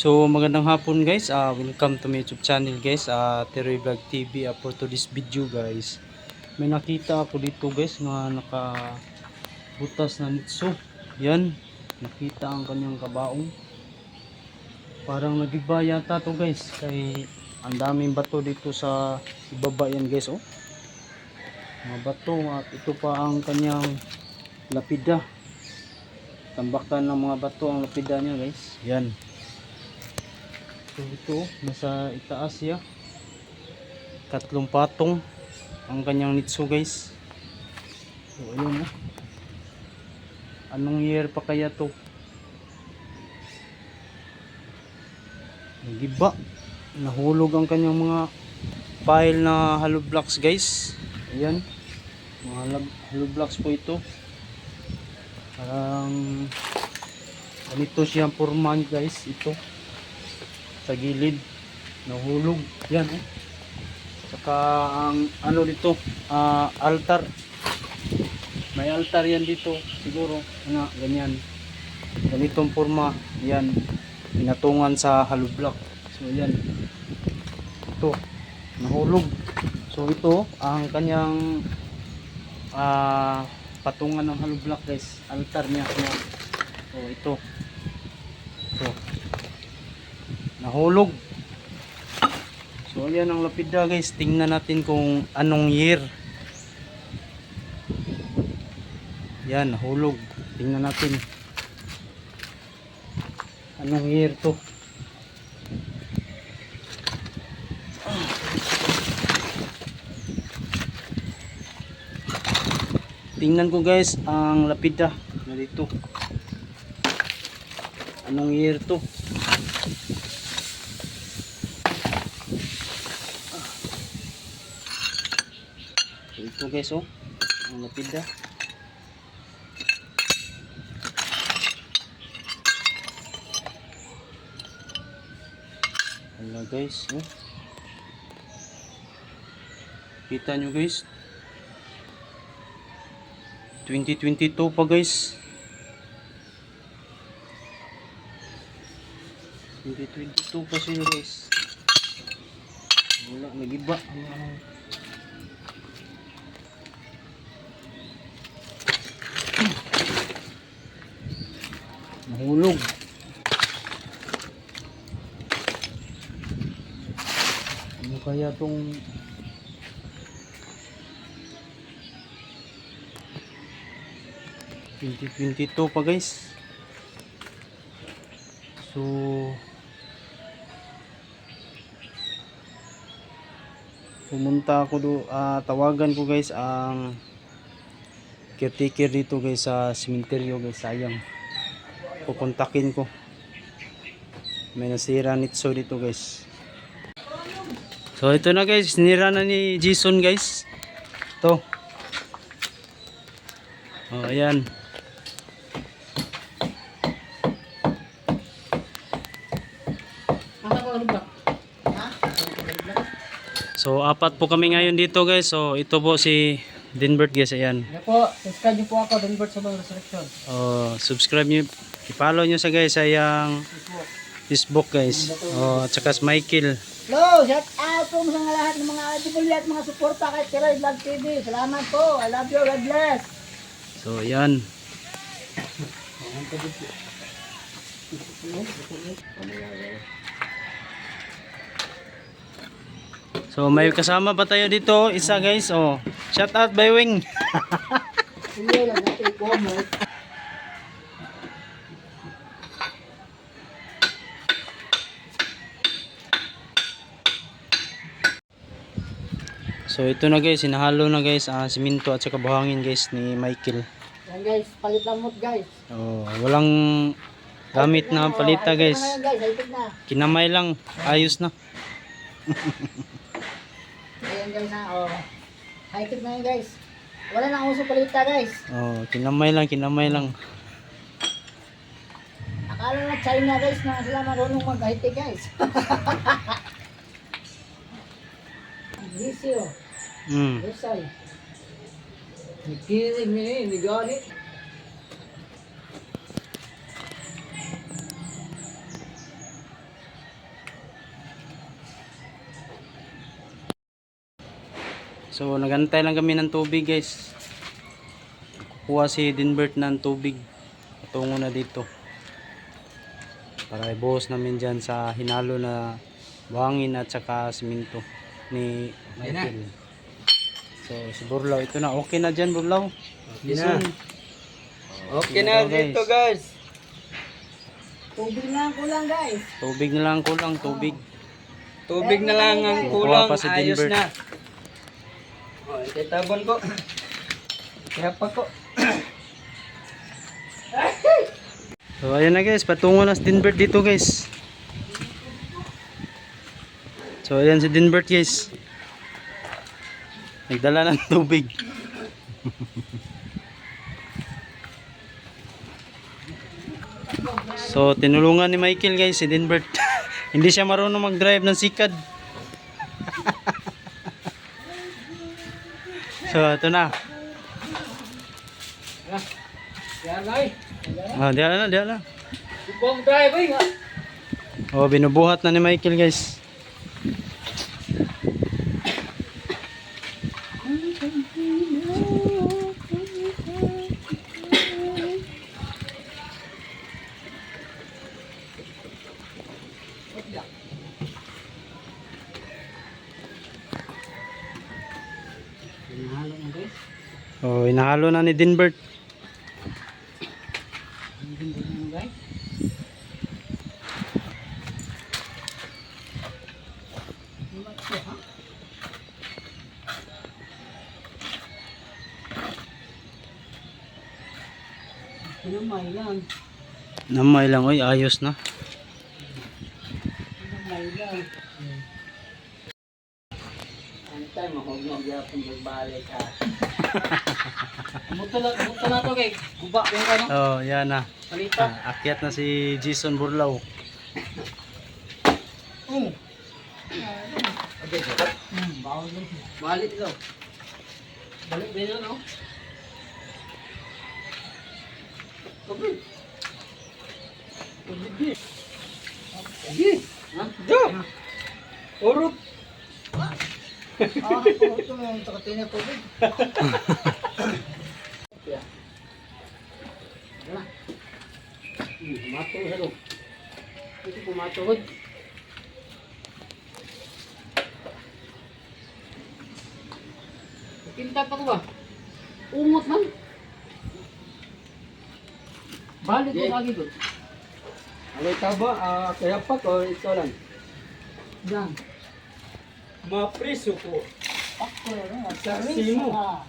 So magandang hapon guys, Ah, welcome to my YouTube channel guys, uh, Teroy Vlog TV uh, for to this video guys. May nakita ako dito guys nga naka butas na nitso. Yan, nakita ang kanyang kabaong. Parang nagiba yata to guys, kay ang daming bato dito sa ibaba yan guys oh. Mga bato at ito pa ang kanyang lapida. Tambakan ng mga bato ang lapida niya guys. Yan. So ito, nasa itaas siya. Tatlong patong ang kanyang nitso guys. So ayun oh. Anong year pa kaya to? Nagiba. Nahulog ang kanyang mga pile na hollow blocks guys. Ayan. Mga hollow blocks po ito. Parang ganito siyang porman guys. Ito sa gilid. Nahulog. Yan eh saka ang ano dito ah, altar. May altar yan dito siguro ano ganyan. Ganitong forma yan. Pinatungan sa hollow block. So yan. Ito nahulog. So ito ang kanyang ah, patungan ng hollow block guys. Altar niya. So ito nahulog. So ayan ang lapida guys. Tingnan natin kung anong year. Yan nahulog. Tingnan natin. Anong year to? Tingnan ko guys ang lapida na dito. Anong year to ito guys oh, ang lapida. Hala guys, oh. Kita nyo guys. 2022 pa guys. 2022 pa sila guys. Wala, nagiba. Ang Nahulog. Ano kaya tong Twenty twenty two pa guys. So pumunta ako do ah, tawagan ko guys ang caretaker dito guys sa cementerio guys sayang kukontakin ko. May nasira nitso dito guys. So ito na guys. Nira na ni Jason guys. To oh ayan. So apat po kami ngayon dito guys. So ito po si Dinbert guys. Ayan. Yan po, subscribe niyo po ako, Denbert sa mga resurrection. oh, subscribe nyo i-follow nyo sa guys sa yung Facebook. Guys oh, at saka si Michael Hello, shout out po sa mga lahat ng mga audible at mga suporta kay Tiroy Vlog TV. Salamat po. I love you. God bless. So, yan. So, may kasama pa tayo dito. Isa guys. Oh, shout out by Wing. Hindi lang natin i-comment. So, ito na guys. Sinahalo na guys. Ah, siminto at saka buhangin guys ni Michael. Yan guys, palit lang mo't guys. Oh, walang gamit na palita guys. na guys, na. Kinamay lang. Ayos na. Ayan guys ha, oh. High-tech na yun guys. Wala na uso palita guys. Oh, kinamay lang. Kinamay lang. Akala na China guys na sila marunong mag-high-tech guys. Visyo. Mm. Resay. Nagkirig niya eh, nagalit. So nagantay lang kami ng tubig guys. Kukuha si Dinbert ng tubig. Patungo na dito. Para ibuhos namin dyan sa hinalo na buhangin at saka simento ni Michael. So si Burlaw, ito na. Okay na dyan Burlaw. Okay na. Listen. Okay na dito guys. Tubig lang kulang guys. Tubig na lang kulang, tubig. Tubig na lang ang kulang. si Ayos na. Oh, itatabon ko. Kaya pa ko. So ayan na guys, patungo na si Dinbert dito guys. So ayan si Dinbert guys. Nagdala ng tubig. so tinulungan ni Michael guys si Dinbert. Hindi siya marunong mag-drive ng sikad. so ito na. Ah, diyan na, diyan na. Subong driving ha. Oh, binubuhat na ni Michael guys. Hinahalo mo guys. Oh, inahalo na ni Dinbert. Hindi mo guys. Pinamay lang. Namay lang, oy, ayos na. Pinamay lang. Antay, mahugnog yapon magbalik ha. Muto na, muto na to kay guba yung ano, Oh, yan na. salita. Ah, akyat na si Jason Burlaw. Mm. Hmm, bawal lang. Balik daw. Balik din yun, no? Kabit din. Kabit. Ha? Diyan. Urot. Ah, ito yung takatin na tubig. Hmm, sa loob. Ito pumatungod. Pinta pa ko ba? Umot man. Balik ko lagi doon. Alay ka ba? Ah, kaya pa ko ikaw lang. Yan. Mapriso ko. Ako na. Saksi mo. Ah.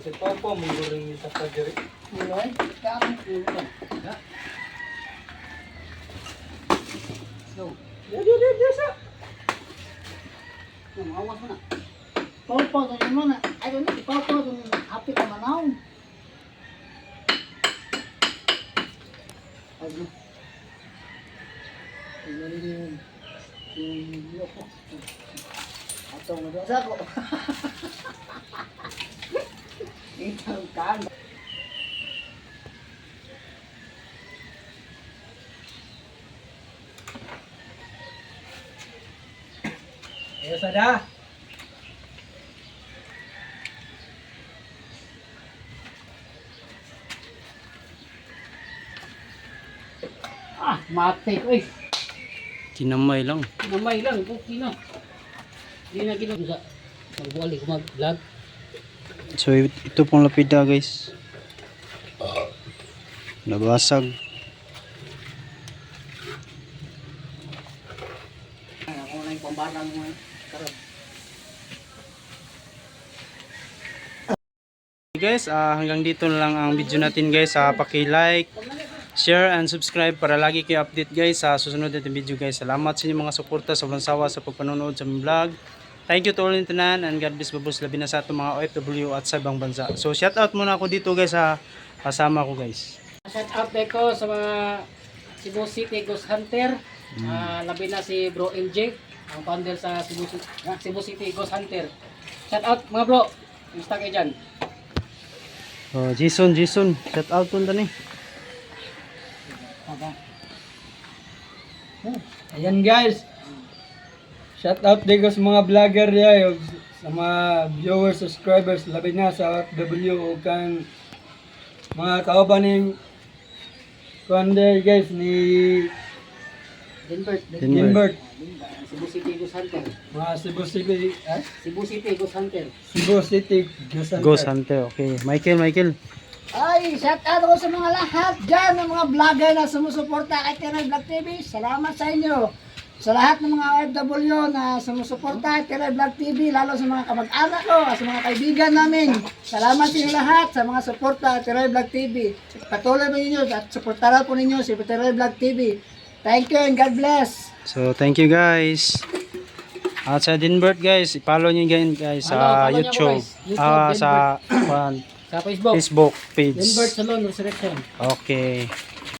Si Papa, mungguring sa pagdiri. Mulai. Kamu kulang. So, ya, ya, ya, biasa. Yang awas mana? Papa to yung mana? Ay, ano? Papa to yung happy ka manaw. Ano? Tingnan niyo yung yung loko. Ato mo doon sa ko. Itang kan. Ayo sada. Ah, mate ko eh. Kinamay lang. Namay lang, okay na. Hindi na ginawa sa magbuwali ko mag-vlog. So ito pong lapida guys. Nabasag. Ako na yung pambarang mo eh. Karab. guys, ah, hanggang dito na lang ang video natin guys. Ah, paki-like, share and subscribe para lagi kayo update guys sa susunod natin video guys. Salamat sa inyong mga suporta sa walang sawa sa pagpanonood sa aming vlog. Thank you to all tanan and God bless babos labi na sa atong mga OFW at sa ibang bansa. So shout out muna ako dito guys sa kasama ko guys. Shout out ko sa mga Cebu City Ghost Hunter. Ah, labi na si Bro MJ, ang founder sa Cebu, ah, Cebu City Ghost Hunter. Shout out mga bro. Kumusta kayo dyan? Oh, Jason, Jason, shout out po tani. Ayan guys. Shout out din ko sa mga vlogger niya, yung sa mga viewers, subscribers, labi na sa OFW o kan mga kauban ni Kuande guys ni Denbert. Gilbert, Cebu City Ghost Hunter. mga Cebu City, ah? Cebu City Ghost Hunter. Cebu City Ghost Hunter. Ghost Hunter. Okay. Michael, Michael. Ay, shout out ko sa mga lahat dyan ng mga vlogger na sumusuporta kay Tiray Vlog TV. Salamat sa inyo. Sa lahat ng mga OFW na sumusuporta kay Tiray Vlog TV, lalo sa mga kamag-anak ko, sa mga kaibigan namin. Salamat sa inyo lahat sa mga suporta kay Tiray Vlog TV. Patuloy mo ninyo at suportaran po ninyo si Tiray Vlog TV. Thank you and God bless. So, thank you guys. At sa Dinbert guys, i-follow nyo yan guys Follow, sa follow ako, YouTube. guys. YouTube, Ah, sa kuwan, Sa Facebook. Facebook page. Denbert Salon Resurrection. Okay.